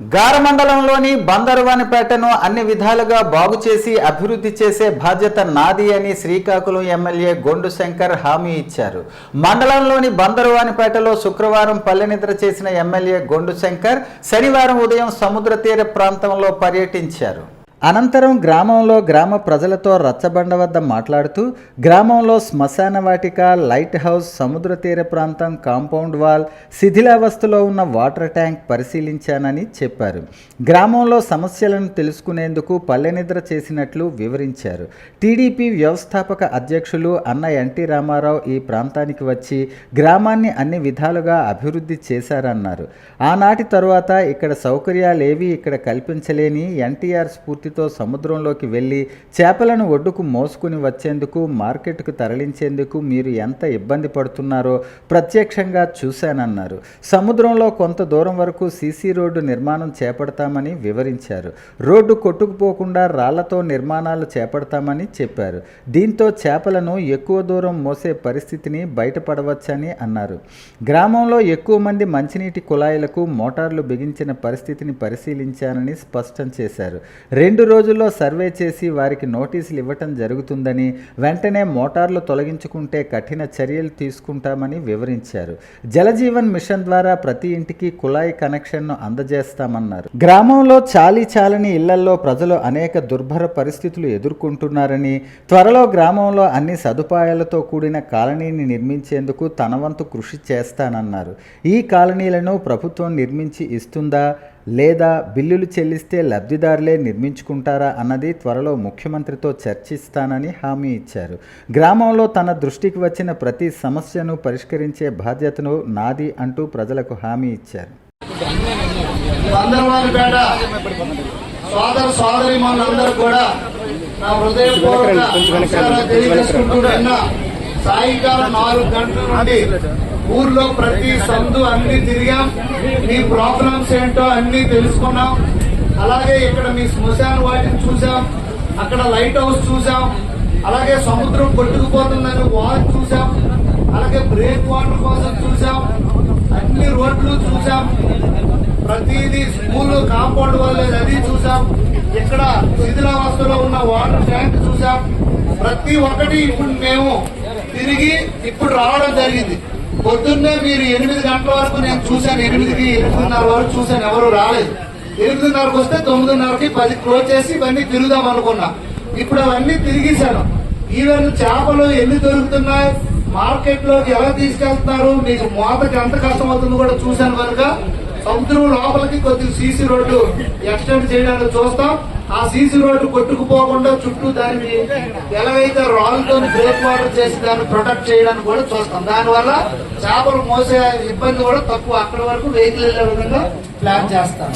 గారమండలంలోని బందరువానిపేటను అన్ని విధాలుగా బాగు చేసి అభివృద్ధి చేసే బాధ్యత నాది అని శ్రీకాకుళం ఎమ్మెల్యే గొండు శంకర్ హామీ ఇచ్చారు. మండలంలోని బందరువానిపేటలో శుక్రవారం పల్లెనిద్ర చేసిన ఎమ్మెల్యే గొండు శంకర్ శనివారం ఉదయం సముద్ర తీర ప్రాంతంలో పర్యటించారు. అనంతరం గ్రామంలో గ్రామ ప్రజలతో రచ్చబండ వద్ద మాట్లాడుతూ గ్రామంలో శ్మశాన వాటిక లైట్ హౌస్ సముద్ర తీర ప్రాంతం కాంపౌండ్ వాల్ శిథిలావస్థలో ఉన్న వాటర్ ట్యాంక్ పరిశీలించానని చెప్పారు. గ్రామంలో సమస్యలను తెలుసుకునేందుకు పల్లెనిద్ర చేసినట్లు వివరించారు. టీడీపీ వ్యవస్థాపక అధ్యక్షులు అన్న ఎన్టీ రామారావు ఈ ప్రాంతానికి వచ్చి గ్రామాన్ని అన్ని విధాలుగా అభివృద్ధి చేశారన్నారు. ఆనాటి తరువాత ఇక్కడ సౌకర్యాలేవి ఇక్కడ కల్పించలేని ఎన్టీఆర్ స్ఫూర్తి స్ఫూర్తితో సముద్రంలోకి వెళ్ళి చేపలను ఒడ్డుకు మోసుకుని వచ్చేందుకు మార్కెట్కు తరలించేందుకు మీరు ఎంత ఇబ్బంది పడుతున్నారో ప్రత్యక్షంగా చూశానన్నారు. సముద్రంలో కొంత దూరం వరకు సీసీ రోడ్డు నిర్మాణం చేపడతామని వివరించారు. రోడ్డు కొట్టుకుపోకుండా రాళ్ళతో నిర్మాణాలు చేపడతామని చెప్పారు. దీంతో చేపలను ఎక్కువ దూరం మోసే పరిస్థితిని బయటపడవచ్చని అన్నారు. గ్రామంలో ఎక్కువ మంది మంచినీటి కుళాయిలకు మోటార్లు బిగించిన పరిస్థితిని పరిశీలించానని స్పష్టం చేశారు. రెండు రెండు రోజుల్లో సర్వే చేసి వారికి నోటీసులు ఇవ్వటం జరుగుతుందని వెంటనే మోటార్లు తొలగించుకుంటే కఠిన చర్యలు తీసుకుంటామని వివరించారు. జలజీవన్ మిషన్ ద్వారా ప్రతి ఇంటికి కుళాయి కనెక్షన్ను అందజేస్తామన్నారు. గ్రామంలో చాలీ చాలని ఇళ్ళలో ప్రజలు అనేక దుర్భర పరిస్థితులు ఎదుర్కొంటున్నారని త్వరలో గ్రామంలో అన్ని సదుపాయాలతో కూడిన కాలనీని నిర్మించేందుకు తన వంతు కృషి చేస్తానన్నారు. ఈ కాలనీలను ప్రభుత్వం నిర్మించి ఇస్తుందా? లేదా బిల్లులు చెల్లిస్తే లబ్ధిదారులే నిర్మించుకుంటారా అన్నది త్వరలో ముఖ్యమంత్రితో చర్చిస్తానని హామీ ఇచ్చారు. గ్రామంలో తన దృష్టికి వచ్చిన ప్రతి సమస్యను పరిష్కరించే బాధ్యతను నాది అంటూ ప్రజలకు హామీ ఇచ్చారు. బందర్వానిపేట సోదర సోదరి మనందరూ కూడా నా హృదయపూర్వక నమస్కారాలు తెలియజేసుకుంటూ నిన్న సాయంకాలం నాలుగు గంటల నుండి ఊర్లో ప్రతి సందు అన్ని తిరిగాం. మీ ప్రాబ్లమ్స్ ఏంటో అన్ని తెలుసుకున్నాం. అలాగే ఇక్కడ మీ శ్మశాన వాటిని చూసాం. అక్కడ లైట్ హౌస్ చూసాం. అలాగే సముద్రం కొట్టుకుపోతుందని వాల్ చూసాం. అలాగే బ్రేక్ వాటర్ కోసం చూసాం. అన్ని రోడ్లు చూసాం. ప్రతిదీ స్కూల్ కాంపౌండ్ వల్ల అది చూసాం. ఇక్కడ శిథిలావస్థలో ఉన్న వాటర్ ట్యాంక్ చూసాం. ప్రతి ఒక్కటి ఇప్పుడు మేము తిరిగి ఇప్పుడు రావడం జరిగింది. పొద్దున్నే మీరు ఎనిమిది గంటల వరకు నేను చూశాను. ఎనిమిదికి ఎనిమిదిన్నర వరకు చూశాను. ఎవరు రాలేదు. ఎనిమిదిన్నరకు వస్తే తొమ్మిదిన్నరకి పది క్లోజ్ చేసి ఇవన్నీ తిరుగుదాం అనుకున్నా. ఇప్పుడు అవన్నీ తిరిగేశాను. ఈవెన్ చేపలు ఎన్ని దొరుకుతున్నాయి? మార్కెట్లోకి ఎలా తీసుకెళ్తున్నారు? మీకు మోతకి ఎంత కష్టం అవుతుందో కూడా చూశాను కనుక సముద్రం లోపలికి కొద్దిగా సీసీ రోడ్డు ఎక్స్టెండ్ చేయడానికి చూస్తాం. ఆ సీసీ రోడ్డు కొట్టుకుపోకుండా చుట్టూ దాన్ని ఎలాగైతే రాళ్ళతో బ్రేక్ వాటర్ చేసి దాన్ని ప్రొటెక్ట్ చేయడానికి కూడా చూస్తాం. దానివల్ల చేపలు మోసే ఇబ్బంది కూడా తక్కువ. అక్కడ వరకు వెహికల్ వెళ్ళే విధంగా ప్లాన్ చేస్తాను.